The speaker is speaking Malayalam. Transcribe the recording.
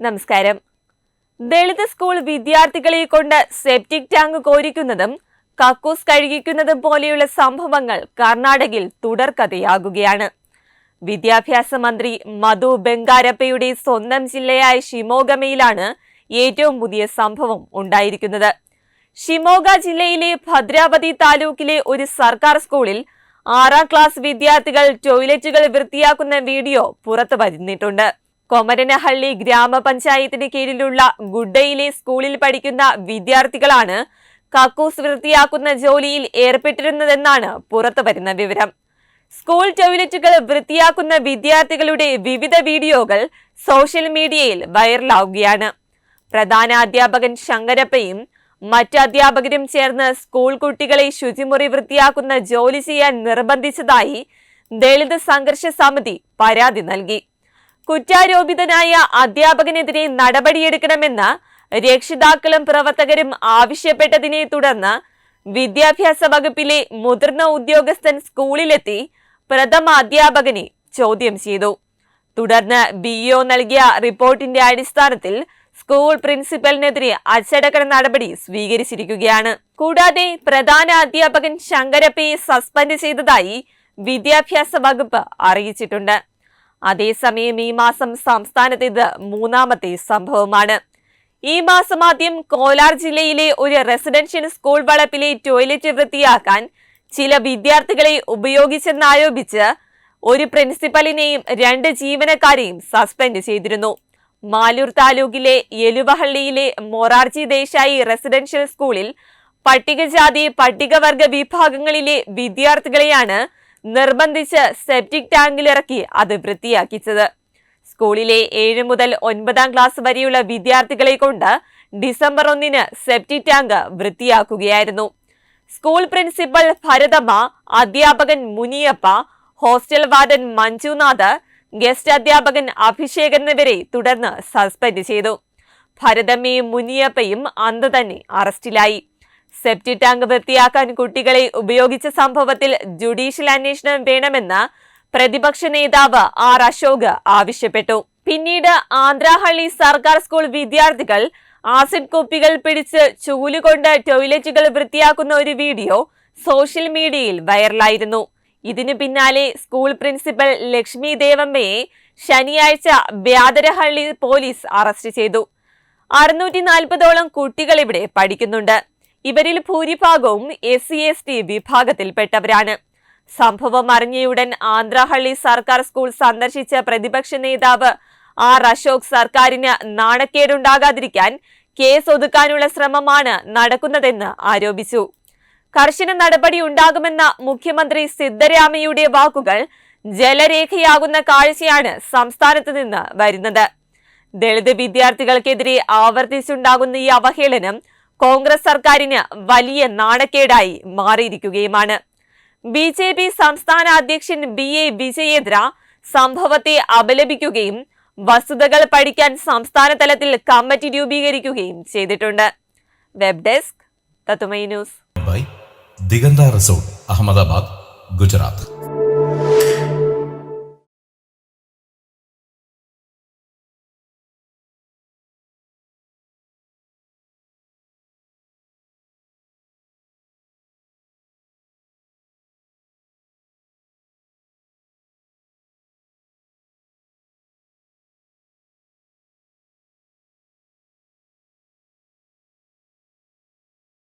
നമസ്കാരം. ദളിത് സ്കൂൾ വിദ്യാർത്ഥികളെ കൊണ്ട് സെപ്റ്റിക് ടാങ്ക് കോരിക്കുന്നതും കക്കൂസ് കഴുകിക്കുന്നതും പോലെയുള്ള സംഭവങ്ങൾ കർണാടകയിൽ തുടർക്കഥയാകുകയാണ്. വിദ്യാഭ്യാസ മന്ത്രി മധു ബംഗാരപ്പയുടെ സ്വന്തം ജില്ലയായ ഷിമോഗമയിലാണ് ഏറ്റവും പുതിയ സംഭവം ഉണ്ടായിരിക്കുന്നത്. ഷിമോഗ ജില്ലയിലെ ഭദ്രാവതി താലൂക്കിലെ ഒരു സർക്കാർ സ്കൂളിൽ ആറാം ക്ലാസ് വിദ്യാർത്ഥികൾ ടോയ്ലറ്റുകൾ വൃത്തിയാക്കുന്ന വീഡിയോ പുറത്തു വരുന്നിട്ടുണ്ട് കൊമരനഹള്ളി ഗ്രാമപഞ്ചായത്തിന് കീഴിലുള്ള ഗുഡയിലെ സ്കൂളിൽ പഠിക്കുന്ന വിദ്യാർത്ഥികളാണ് കക്കൂസ് വൃത്തിയാക്കുന്ന ജോലിയിൽ ഏർപ്പെട്ടിരുന്നതെന്നാണ് പുറത്തുവരുന്ന വിവരം. സ്കൂൾ ടോയ്ലറ്റുകൾ വൃത്തിയാക്കുന്ന വിദ്യാർത്ഥികളുടെ വിവിധ വീഡിയോകൾ സോഷ്യൽ മീഡിയയിൽ വൈറലാവുകയാണ്. പ്രധാന അധ്യാപകൻ ശങ്കരപ്പയും മറ്റ് അധ്യാപകരും ചേർന്ന് സ്കൂൾ കുട്ടികളെ ശുചിമുറി വൃത്തിയാക്കുന്ന ജോലി ചെയ്യാൻ നിർബന്ധിച്ചതായി ദളിത് സംഘർഷ സമിതി പരാതി നൽകി. കുറ്റാരോപിതനായ അധ്യാപകനെതിരെ നടപടിയെടുക്കണമെന്ന് രക്ഷിതാക്കളും പ്രവർത്തകരും ആവശ്യപ്പെട്ടതിനെ തുടർന്ന് വിദ്യാഭ്യാസ വകുപ്പിലെ മുതിർന്ന ഉദ്യോഗസ്ഥൻ സ്കൂളിലെത്തി പ്രഥമ അധ്യാപകനെ ചോദ്യം ചെയ്തു. തുടർന്ന് ബിഇഒ നൽകിയ റിപ്പോർട്ടിന്റെ അടിസ്ഥാനത്തിൽ സ്കൂൾ പ്രിൻസിപ്പലിനെതിരെ അച്ചടക്ക നടപടി സ്വീകരിച്ചിരിക്കുകയാണ്. കൂടാതെ പ്രധാന അധ്യാപകൻ ശങ്കരപ്പയെ സസ്പെൻഡ് ചെയ്തതായി വിദ്യാഭ്യാസ വകുപ്പ് അറിയിച്ചിട്ടുണ്ട്. അതേസമയം ഈ മാസം സംസ്ഥാനത്ത് ഇത് മൂന്നാമത്തെ സംഭവമാണ്. ഈ മാസം ആദ്യം കോലാർ ജില്ലയിലെ ഒരു റെസിഡൻഷ്യൽ സ്കൂൾ വളപ്പിലെ ടോയ്ലറ്റ് വൃത്തിയാക്കാൻ ചില വിദ്യാർത്ഥികളെ ഉപയോഗിച്ചെന്നാരോപിച്ച് ഒരു പ്രിൻസിപ്പലിനെയും രണ്ട് ജീവനക്കാരെയും സസ്പെൻഡ് ചെയ്തിരുന്നു. മാലൂർ താലൂക്കിലെ എലുവഹള്ളിയിലെ മൊറാർജി ദേശായി റെസിഡൻഷ്യൽ സ്കൂളിൽ പട്ടികജാതി പട്ടികവർഗ വിഭാഗങ്ങളിലെ വിദ്യാർത്ഥികളെയാണ് നിർബന്ധിച്ച് സെപ്റ്റിക് ടാങ്കിലിറക്കി അത് വൃത്തിയാക്കിച്ചത്. സ്കൂളിലെ ഏഴ് മുതൽ ഒൻപതാം ക്ലാസ് വരെയുള്ള വിദ്യാർത്ഥികളെ കൊണ്ട് ഡിസംബർ ഒന്നിന് സെപ്റ്റിക് ടാങ്ക് വൃത്തിയാക്കുകയായിരുന്നു. സ്കൂൾ പ്രിൻസിപ്പൽ ഭരതമ്മ അധ്യാപകൻ Muniyappa hostel warden Manjunath guest അധ്യാപകൻ അഭിഷേക് എന്നിവരെ തുടർന്ന് സസ്പെൻഡ് ചെയ്തു. ഭരതമ്മയും മുനിയപ്പയും അന്ന് തന്നെ അറസ്റ്റിലായി. സെപ്റ്റി ടാങ്ക് വൃത്തിയാക്കാൻ കുട്ടികളെ ഉപയോഗിച്ച സംഭവത്തിൽ ജുഡീഷ്യൽ അന്വേഷണം വേണമെന്ന് പ്രതിപക്ഷ നേതാവ് ആർ അശോക് ആവശ്യപ്പെട്ടു. പിന്നീട് ആന്ധ്രാഹള്ളി സർക്കാർ സ്കൂൾ വിദ്യാർത്ഥികൾ ആസിഡ് കുപ്പികൾ പിടിച്ച് ചൂലുകൊണ്ട് ടോയ്ലറ്റുകൾ വൃത്തിയാക്കുന്ന ഒരു വീഡിയോ സോഷ്യൽ മീഡിയയിൽ വൈറലായിരുന്നു. ഇതിനു പിന്നാലെ സ്കൂൾ പ്രിൻസിപ്പൽ ലക്ഷ്മി ദേവമ്മയെ ശനിയാഴ്ച ബ്യാദരഹള്ളി പോലീസ് അറസ്റ്റ് ചെയ്തു. അറുന്നൂറ്റി നാൽപ്പതോളം കുട്ടികൾ ഇവിടെ പഠിക്കുന്നുണ്ട്. ഇവരിൽ ഭൂരിഭാഗവും എസ് സി എസ് ടി വിഭാഗത്തിൽപ്പെട്ടവരാണ്. സംഭവം അറിഞ്ഞയുടൻ ആന്ധ്രാഹള്ളി സർക്കാർ സ്കൂൾ സന്ദർശിച്ച പ്രതിപക്ഷ നേതാവ് ആർ അശോക് സർക്കാരിന് നാണക്കേടുണ്ടാകാതിരിക്കാൻ കേസ് ഒതുക്കാനുള്ള ശ്രമമാണ് നടക്കുന്നതെന്ന് ആരോപിച്ചു. കർശന നടപടി ഉണ്ടാകുമെന്ന മുഖ്യമന്ത്രി സിദ്ധരാമയ്യയുടെ വാക്കുകൾ ജലരേഖയാകുന്ന കാഴ്ചയാണ് സംസ്ഥാനത്ത് നിന്ന് വരുന്നത്. ദളിത് വിദ്യാർത്ഥികൾക്കെതിരെ ആവർത്തിച്ചുണ്ടാകുന്ന ഈ അവഹേളനം കോൺഗ്രസ് സർക്കാരിന് വലിയ നാണക്കേടായി മാറിയിരിക്കുകയുമാണ്. ബി ജെ പി സംസ്ഥാന അധ്യക്ഷൻ ബി എ വിജയേന്ദ്ര സംഭവത്തെ അപലപിക്കുകയും വസ്തുതകൾ പഠിക്കാൻ സംസ്ഥാന തലത്തിൽ കമ്മിറ്റി രൂപീകരിക്കുകയും ചെയ്തിട്ടുണ്ട്. വെബ് ഡെസ്ക് തത്തുമൈ ന്യൂസ്. ദിഗന്ത റിസോർട്ട് അഹമ്മദാബാദ് ഗുജറാത്ത്.